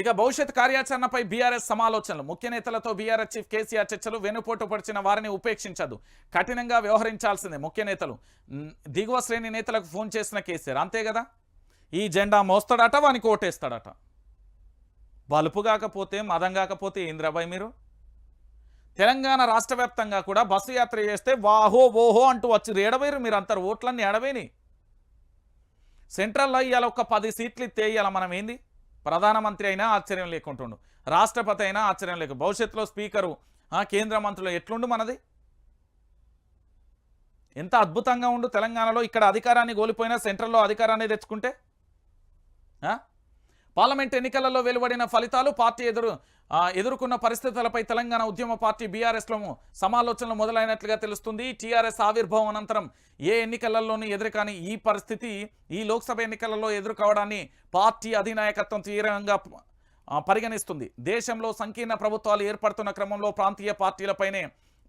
ఇక భవిష్యత్ కార్యాచరణపై బీఆర్ఎస్ సమాలోచనలు. ముఖ్య నేతలతో బీఆర్ఎస్ చీఫ్ కేసీఆర్ చర్చలు వెనుపోటు పడిచిన వారిని ఉపేక్షించదు. కఠినంగా వ్యవహరించాల్సిందే ముఖ్య నేతలు. దిగువ శ్రేణి నేతలకు ఫోన్ చేసిన కేసీఆర్ అంతే కదా? ఈ జెండా మోస్తాడట వానికి ఓటేస్తాడట బలుపు కాకపోతే మదం కాకపోతే ఏంద్రాబాయ్ మీరు? తెలంగాణ రాష్ట్ర వ్యాప్తంగా కూడా బస్సు యాత్ర చేస్తే వాహో ఓహో అంటూ వచ్చి ఏడవేరు మీరు అంతరు ఓట్లన్నీ ఏడవేని? సెంట్రల్లో ఇవాళ ఒక పది సీట్లు ఇస్తే ఇవాళ మనం ఏంది? ప్రధానమంత్రి అయినా ఆశ్చర్యం లేకుంటుండు. రాష్ట్రపతి అయినా ఆశ్చర్యం లేకు భవిష్యత్తులో స్పీకరు కేంద్ర మంత్రులు ఎట్లుండు మనది? ఎంత అద్భుతంగా ఉండు తెలంగాణలో ఇక్కడ అధికారాన్ని కోల్పోయినా సెంట్రల్లో అధికారాన్ని తెచ్చుకుంటే? పార్లమెంట్ ఎన్నికలలో వెలువడిన ఫలితాలు పార్టీ ఎదురు ఎదుర్కొన్న పరిస్థితులపై తెలంగాణ ఉద్యమ పార్టీ బీఆర్ఎస్లో సమాలోచనలు మొదలైనట్లుగా తెలుస్తుంది. టీఆర్ఎస్ ఆవిర్భావం అనంతరం ఏ ఎన్నికలలోనూ ఎదురుకాని ఈ పరిస్థితి ఈ లోక్సభ ఎన్నికలలో ఎదుర్కోవడాన్ని పార్టీ అధినాయకత్వం తీవ్రంగా పరిగణిస్తుంది. దేశంలో సంకీర్ణ ప్రభుత్వాలు ఏర్పడుతున్న క్రమంలో ప్రాంతీయ పార్టీలపైనే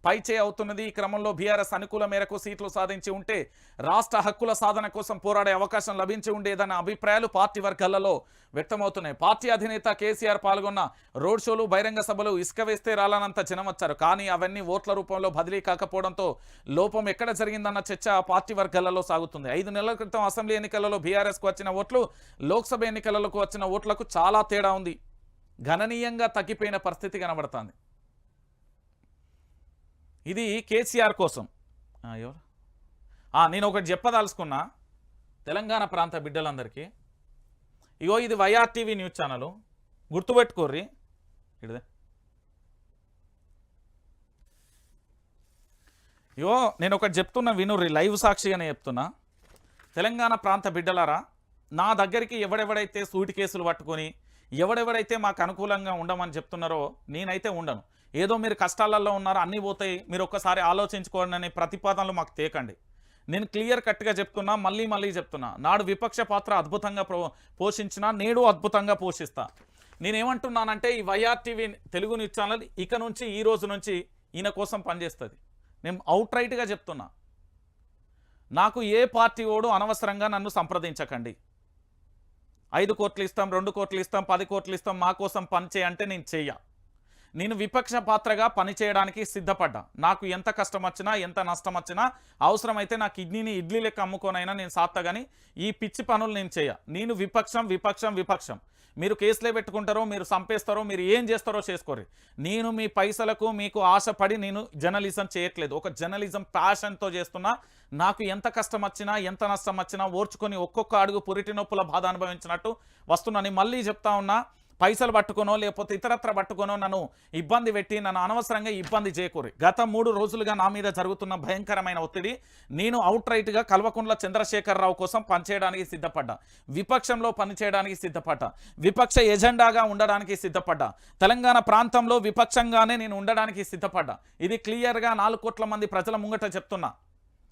పైచే అవుతున్నది. ఈ క్రమంలో బీఆర్ఎస్ అనుకూల మేరకు సీట్లు సాధించి ఉంటే రాష్ట్ర హక్కుల సాధన కోసం పోరాడే అవకాశం లభించి ఉండేదన్న అభిప్రాయాలు పార్టీ వర్గాలలో వ్యక్తమవుతున్నాయి. పార్టీ అధినేత కేసీఆర్ పాల్గొన్న రోడ్ షోలు బహిరంగ సభలు ఇసుక వేస్తే రాలనంత జనం వచ్చారు. కానీ అవన్నీ ఓట్ల రూపంలో బదిలీ కాకపోవడంతో లోపం ఎక్కడ జరిగిందన్న చర్చ పార్టీ వర్గాలలో సాగుతుంది. ఐదు నెలల క్రితం అసెంబ్లీ ఎన్నికలలో బీఆర్ఎస్కు వచ్చిన ఓట్లు లోక్సభ ఎన్నికలకు వచ్చిన ఓట్లకు చాలా తేడా ఉంది. గణనీయంగా తగ్గిపోయిన పరిస్థితి కనబడుతుంది. ఇది కేసీఆర్ కోసం. ఎవరు? నేను ఒకటి చెప్పదలుచుకున్నా. తెలంగాణ ప్రాంత బిడ్డలందరికీ. ఇగో ఇది వైఆర్టీవీ న్యూస్ ఛానల్. గుర్తుపెట్టుకోర్రి. ఇడిదే. ఇగో నేను ఒకటి చెప్తున్నా వినుర్రి లైవ్ సాక్షిగానే చెప్తున్నా. తెలంగాణ ప్రాంత బిడ్డలారా నా దగ్గరికి ఎవడెవడైతే సూటి కేసులు పట్టుకొని ఎవడెవడైతే మాకు అనుకూలంగా ఉండమని చెప్తున్నారో నేనైతే ఉండను. ఏదో మీరు కష్టాలలో ఉన్నారు అన్నీ పోతాయి మీరు ఒక్కసారి ఆలోచించుకోండి అనే ప్రతిపాదనలు మాకు తేకండి. నేను క్లియర్ కట్గా చెప్తున్నా మళ్ళీ మళ్ళీ చెప్తున్నా. నాడు విపక్ష పాత్ర అద్భుతంగా ప్రో పోషించిన నేడు అద్భుతంగా పోషిస్తా. నేనేమంటున్నానంటే ఈ వైఆర్టీవీ తెలుగు న్యూస్ ఛానల్ ఇక నుంచి ఈ రోజు నుంచి ఈయన కోసం పనిచేస్తుంది. నేను అవుట్ రైట్గా చెప్తున్నా. నాకు ఏ పార్టీ ఓడు అనవసరంగా నన్ను సంప్రదించకండి. ఐదు కోట్లు ఇస్తాం రెండు కోట్లు ఇస్తాం పది కోట్లు ఇస్తాం మా కోసం పని చేయంటే నేను చెయ్య. నేను విపక్ష పాత్రగా పనిచేయడానికి సిద్ధపడ్డా. నాకు ఎంత కష్టం వచ్చినా ఎంత నష్టం వచ్చినా అవసరమైతే నా కిడ్నీని ఇడ్లీ లెక్క అమ్ముకోనైనా నేను సాత్తా కానీ ఈ పిచ్చి పనులు నేను చేయ. నేను విపక్షం విపక్షం విపక్షం. మీరు కేసులే పెట్టుకుంటారో మీరు చంపేస్తారో మీరు ఏం చేస్తారో చేసుకోరు నేను మీ పైసలకు మీకు ఆశపడి నేను జర్నలిజం చేయట్లేదు. ఒక జర్నలిజం ప్యాషన్తో చేస్తున్నా. నాకు ఎంత కష్టం వచ్చినా ఎంత నష్టం వచ్చినా ఓర్చుకొని ఒక్కొక్క అడుగు పురిటి నొప్పుల బాధ అనుభవించినట్టు వస్తున్నాను మళ్ళీ చెప్తా ఉన్నా పైసలు పట్టుకోనో లేకపోతే ఇతరత్ర పట్టుకోనో నన్ను ఇబ్బంది పెట్టి నన్ను అనవసరంగా ఇబ్బంది చేయకూరి గత మూడు రోజులుగా నా మీద జరుగుతున్న భయంకరమైన ఒత్తిడి నేను అవుట్ రైట్గా కల్వకుండ్ల చంద్రశేఖరరావు కోసం పనిచేయడానికి సిద్ధపడ్డా. విపక్షంలో పనిచేయడానికి సిద్ధపడ్డా. విపక్ష ఎజెండాగా ఉండడానికి సిద్ధపడ్డా. తెలంగాణ ప్రాంతంలో విపక్షంగానే నేను ఉండడానికి సిద్ధపడ్డా. ఇది క్లియర్గా నాలుగు కోట్ల మంది ప్రజల ముంగట చెప్తున్నా.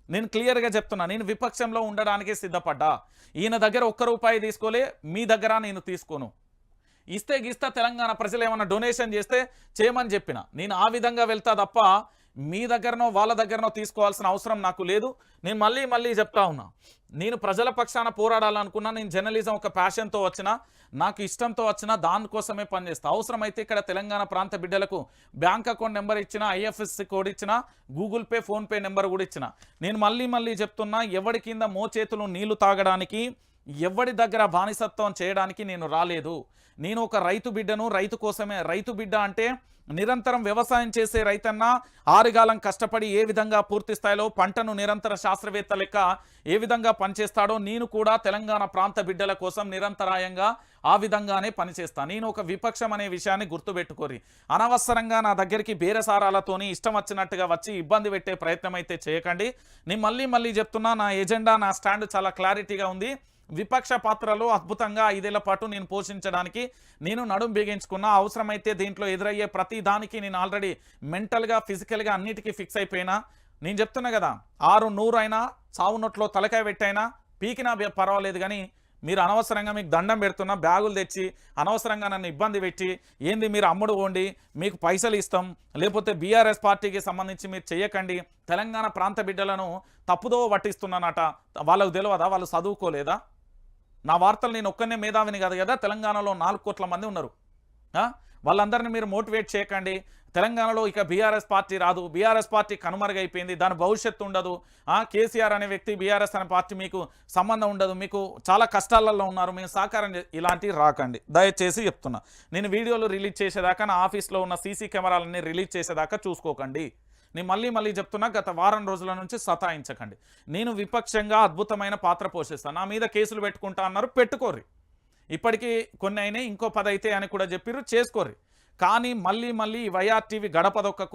నేను క్లియర్గా చెప్తున్నా నేను విపక్షంలో ఉండడానికి సిద్ధపడ్డా. ఈయన దగ్గర ఒక్క రూపాయి తీసుకోలే మీ దగ్గర నేను తీసుకోను. ఇస్తే గిస్తా తెలంగాణ ప్రజలు ఏమన్నా డొనేషన్ చేస్తే చేయమని చెప్పిన. నేను ఆ విధంగా వెళ్తా తప్ప మీ దగ్గరనో వాళ్ళ దగ్గరనో తీసుకోవాల్సిన అవసరం నాకు లేదు. నేను మళ్ళీ మళ్ళీ చెప్తా ఉన్నా. నేను ప్రజల పక్షాన పోరాడాలనుకున్నా నేను జర్నలిజం ఒక ప్యాషన్తో వచ్చిన నాకు ఇష్టంతో వచ్చిన దానికోసమే పనిచేస్తా అవసరమైతే ఇక్కడ తెలంగాణ ప్రాంత బిడ్డలకు బ్యాంక్ అకౌంట్ నెంబర్ ఇచ్చిన ఐఎఫ్ఎస్సి కోడ్ ఇచ్చిన గూగుల్ పే ఫోన్పే నెంబర్ కూడా ఇచ్చిన. నేను మళ్ళీ మళ్ళీ చెప్తున్నా ఎవడి కింద మోచేతులు నీళ్ళు తాగడానికి ఎవడి దగ్గర బానిసత్వం చేయడానికి నేను రాలేదు. నేను ఒక రైతు బిడ్డను రైతు కోసమే. రైతు బిడ్డ అంటే నిరంతరం వ్యవసాయం చేసే రైతన్న ఆరుగాలం కష్టపడి ఏ విధంగా పూర్తి స్థాయిలో పంటను నిరంతర శాస్త్రవేత్త లెక్క ఏ విధంగా పనిచేస్తాడో నేను కూడా తెలంగాణ ప్రాంత బిడ్డల కోసం నిరంతరాయంగా ఆ విధంగానే పనిచేస్తా. నేను ఒక విపక్షం అనే విషయాన్ని గుర్తుపెట్టుకోరి. అనవసరంగా నా దగ్గరికి బేరసారాలతోని ఇష్టం వచ్చినట్టుగా వచ్చి ఇబ్బంది పెట్టే ప్రయత్నం అయితే చేయకండి. నేను మళ్ళీ మళ్ళీ చెప్తున్నా నా ఎజెండా నా స్టాండ్ చాలా క్లారిటీగా ఉంది. విపక్ష పాత్రలో అద్భుతంగా ఐదేళ్ళ పాటు నేను పోషించడానికి నేను నడుం బిగించుకున్నా అవసరమైతే దీంట్లో ఎదురయ్యే ప్రతి దానికి నేను ఆల్రెడీ మెంటల్గా ఫిజికల్గా అన్నిటికీ ఫిక్స్ అయిపోయినా. నేను చెప్తున్నా కదా ఆరు నూరు అయినా చావు నోట్లో తలకాయ పెట్టైనా పీకినా పర్వాలేదు కానీ మీరు అనవసరంగా మీకు దండం పెడుతున్నా బ్యాగులు తెచ్చి అనవసరంగా నన్ను ఇబ్బంది పెట్టి ఏంది మీరు అమ్ముడు పోండి మీకు పైసలు ఇస్తాం లేకపోతే బీఆర్ఎస్ పార్టీకి సంబంధించి మీరు చేయకండి తెలంగాణ ప్రాంత బిడ్డలను తప్పుదో పట్టిస్తున్నానట. వాళ్ళకు తెలియదా వాళ్ళు చదువుకోలేదా? నా వార్తలు నేను ఒక్కనే మేధావిని కాదు కదా తెలంగాణలో నాలుగు కోట్ల మంది ఉన్నారు. వాళ్ళందరినీ మీరు మోటివేట్ చేయకండి. తెలంగాణలో ఇక బీఆర్ఎస్ పార్టీ రాదు. బీఆర్ఎస్ పార్టీ కనుమరుగైపోయింది. దాని భవిష్యత్తు ఉండదు. కేసీఆర్ అనే వ్యక్తి బీఆర్ఎస్ అనే పార్టీ మీకు సంబంధం ఉండదు. మీకు చాలా కష్టాలలో ఉన్నారు. మేము సహకారం ఇలాంటివి రాకండి. దయచేసి చెప్తున్నా. నేను వీడియోలు రిలీజ్ చేసేదాకా నా ఆఫీస్లో ఉన్న సీసీ కెమెరాలన్నీ రిలీజ్ చేసేదాకా చూసుకోకండి. నేను మళ్ళీ మళ్ళీ చెప్తున్నా గత వారం రోజుల నుంచి సతాయించకండి. నేను విపక్షంగా అద్భుతమైన పాత్ర పోషిస్తాను. నా మీద కేసులు పెట్టుకుంటా అన్నారు పెట్టుకోర్రి. ఇప్పటికీ కొన్ని అయినాయి ఇంకో పది అయితే అని కూడా చెప్పిర్రు చేసుకోర్రి. కానీ మళ్ళీ మళ్ళీ వైఆర్టీవీ గడపదొక్క